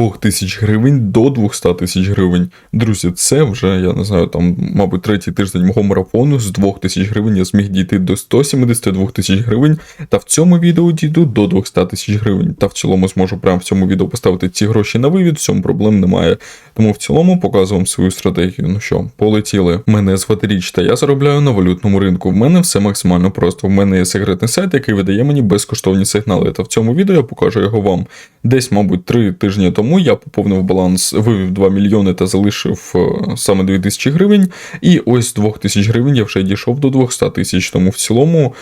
2 тисяч гривень до 200 тисяч гривень. Друзі, це вже, я не знаю, там, мабуть, третій тиждень мого марафону з 2 тисяч гривень я зміг дійти до 172 тисяч гривень, та в цьому відео дійду до 200 тисяч гривень. Та в цілому зможу прямо в цьому відео поставити ці гроші на вивід, в цьому проблем немає. Тому в цілому показую вам свою стратегію. Ну що, полетіли. Мене звати Річ, та я заробляю на валютному ринку. В мене все максимально просто. В мене є секретний сайт, який видає мені безкоштовні сигнали. Та в цьому відео я покажу його вам. Десь, мабуть, три тижні тому я поповнив баланс, вивів 2 мільйони та залишив е, саме 2 тисячі гривень. І ось з 2 тисяч гривень я вже дійшов до 200 тисяч. Тому в цілому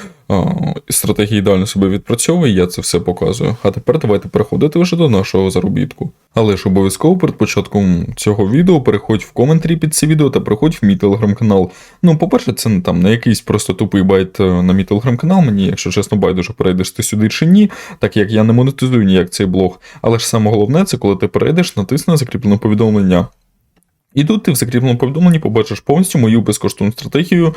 стратегія ідеально себе відпрацьовує, я це все показую. А тепер давайте переходити вже до нашого заробітку. Але ж обов'язково перед початком цього відео переходь в коментарі під це відео та переходь в мій телеграм-канал. Ну, по-перше, це не там не якийсь просто тупий байт е, на мій телеграм-канал. Мені, якщо чесно, байдуже перейдеш ти сюди чи ні, так як я не монетизую ніяк цей блог. Але ж саме головне, це коли ти перейдеш, натисни закріплене повідомлення. І тут ти в закріпленому повідомленні побачиш повністю мою безкоштовну стратегію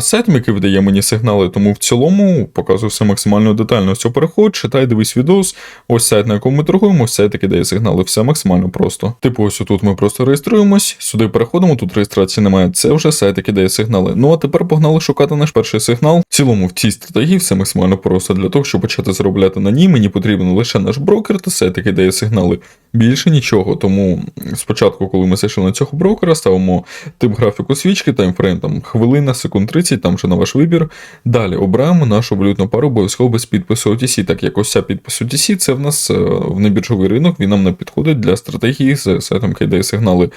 сайтом, який видає мені сигнали. Тому в цілому показую все максимально детально. Ось переходь, читай, дивись відос. Ось сайт, на якому ми торгуємо, ось сайт, який дає сигнали. Все максимально просто. Типу, ось тут ми просто реєструємось, сюди переходимо, тут реєстрації немає. Це вже сайт, який дає сигнали. Ну а тепер погнали шукати наш перший сигнал. В цілому в цій стратегії все максимально просто. Для того, щоб почати заробляти на ній, мені потрібен лише наш брокер та сайт, який дає сигнали. Більше нічого. Тому спочатку, коли ми зайшли на цього брокера, ставимо тип графіку свічки, таймфрейм там хвилина, секунд 30, там вже на ваш вибір. Далі обираємо нашу валютну пару обов'язково без підпису OTC, так як ось ця підпис OTC, це в нас е, в небіржовий ринок, він нам не підходить для стратегії з сайтом KD сигнали.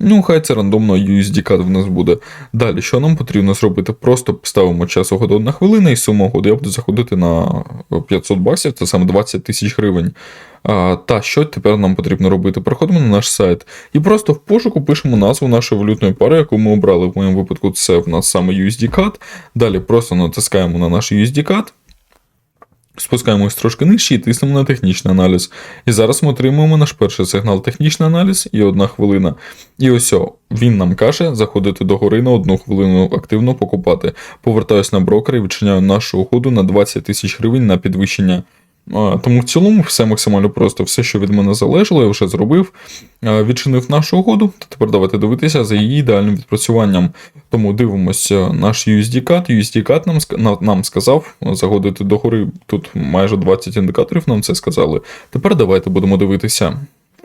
Ну, хай це рандомно USD-кат в нас буде. Далі, що нам потрібно зробити? Просто ставимо час угоди 1 хвилина і суму угоди. Я буду заходити на 500 баксів, це саме 20 тисяч гривень. А, Та що тепер нам потрібно робити? Переходимо на наш сайт і просто в пошуку пишемо назву нашої валютної пари, яку ми обрали. В моєму випадку це в нас саме USD-CAD. Далі просто натискаємо на наш USD-CAD. Спускаємось трошки нижче і тиснемо на технічний аналіз. І зараз ми отримуємо наш перший сигнал технічний аналіз і одна хвилина. І ось о, він нам каже заходити до гори на одну хвилину активно покупати. Повертаюсь на брокер і відчиняю нашу угоду на 20 тисяч гривень на підвищення. Тому в цілому все максимально просто, все, що від мене залежало, я вже зробив. Відчинив нашу угоду, та тепер давайте дивитися за її ідеальним відпрацюванням. Тому дивимося наш USD-CAD. USD-CAD нам нам сказав загодити до гори. Тут майже 20 індикаторів нам це сказали. Тепер давайте будемо дивитися.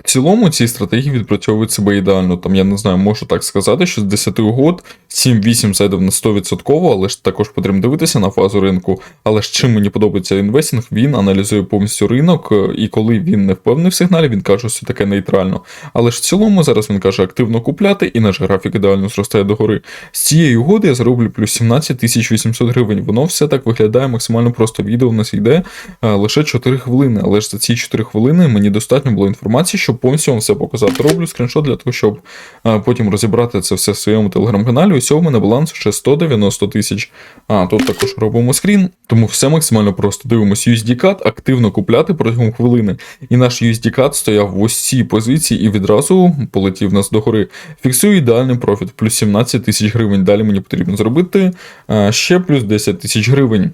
В цілому ці стратегії відпрацьовують себе ідеально. Там я не знаю, можу так сказати, що з 10 угод 7-8 зайде на 100%, але ж також потрібно дивитися на фазу ринку. Але ж чим мені подобається інвестинг, він аналізує повністю ринок, е, і коли він не впевнений в сигналі, він каже, що таке нейтрально. Але ж в цілому зараз він каже активно купляти, і наш графік ідеально зростає догори. З цієї угоди я зароблю плюс 17 800 гривень. Воно все так виглядає максимально просто. Відео у нас йде е, лише 4 хвилини. Але ж за ці 4 хвилини мені достатньо було інформації, щоб повністю вам все показати. Роблю скріншот для того, щоб а, потім розібрати це все в своєму телеграм-каналі. Усього в мене баланс ще 190 тисяч. А тут також робимо скрін, тому все максимально просто. Дивимось USD-CAD, активно купляти протягом хвилини. І наш USD-CAD стояв в ось цій позиції і відразу полетів нас догори. Фіксую ідеальний профіт, плюс 17 тисяч гривень. Далі мені потрібно зробити а, ще плюс 10 тисяч гривень.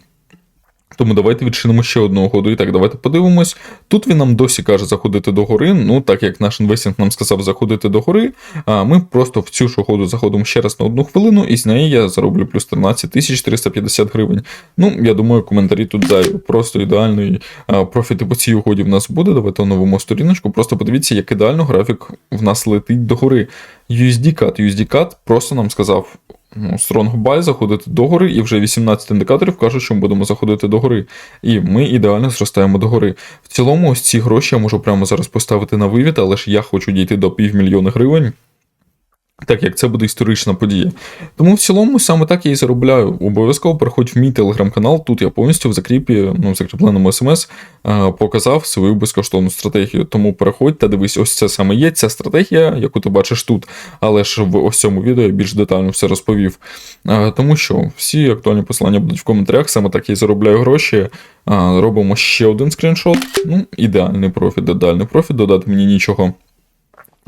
Тому давайте відчинимо ще одну угоду. І так, давайте подивимось. Тут він нам досі каже заходити до гори. Ну, так як наш інвестинг нам сказав заходити до гори, ми просто в цю ж угоду заходимо ще раз на одну хвилину, і з неї я зароблю плюс 13 350 гривень. Ну, я думаю, коментарі тут зайві. Просто ідеальний профіт по цій угоді в нас буде. Давайте оновимо сторіночку. Просто подивіться, як ідеально графік в нас летить до гори. USD-CAD. USD-CAD просто нам сказав. Ну, Strong заходити заходити догори, і вже 18 індикаторів кажуть, що ми будемо заходити догори. І ми ідеально зростаємо догори. В цілому, ось ці гроші я можу прямо зараз поставити на вивід, але ж я хочу дійти до півмільйона гривень. Так як це буде історична подія. Тому в цілому саме так я і заробляю. Обов'язково переходь в мій телеграм-канал. Тут я повністю в закріпі, ну, в закріпленому смс показав свою безкоштовну стратегію. Тому переходь та дивись, ось це саме є ця стратегія, яку ти бачиш тут. Але ж в ось цьому відео я більш детально все розповів. Тому що всі актуальні посилання будуть в коментарях, саме так я і заробляю гроші. Робимо ще один скріншот. Ну, ідеальний профіт, ідеальний профіт, додати мені нічого.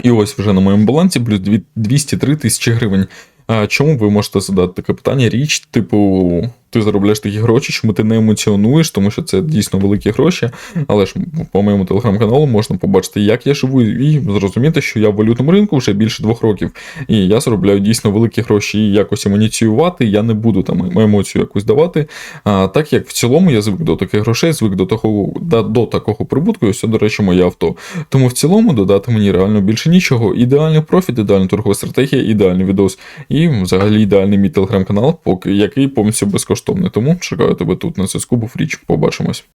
І ось вже на моєму балансі плюс 203 тисячі гривень. А Чому ви можете задати таке питання? Річ, типу, ти заробляєш такі гроші, чому ти не емоціонуєш, тому що це дійсно великі гроші. Але ж по моєму телеграм-каналу можна побачити, як я живу, і зрозуміти, що я в валютному ринку вже більше двох років, і я заробляю дійсно великі гроші. І якось ініціювати, я не буду там емоцію якусь давати. А, так як в цілому я звик до таких грошей, звик до такого до, до такого прибутку, і ось, до речі, моє авто. Тому в цілому додати мені реально більше нічого. Ідеальний профіт, ідеальна торгова стратегія, ідеальний відос. І взагалі ідеальний мій телеграм-канал, поки який повністю безкоштовний. Тому чекаю тебе тут на зв'язку, був річ. Побачимось.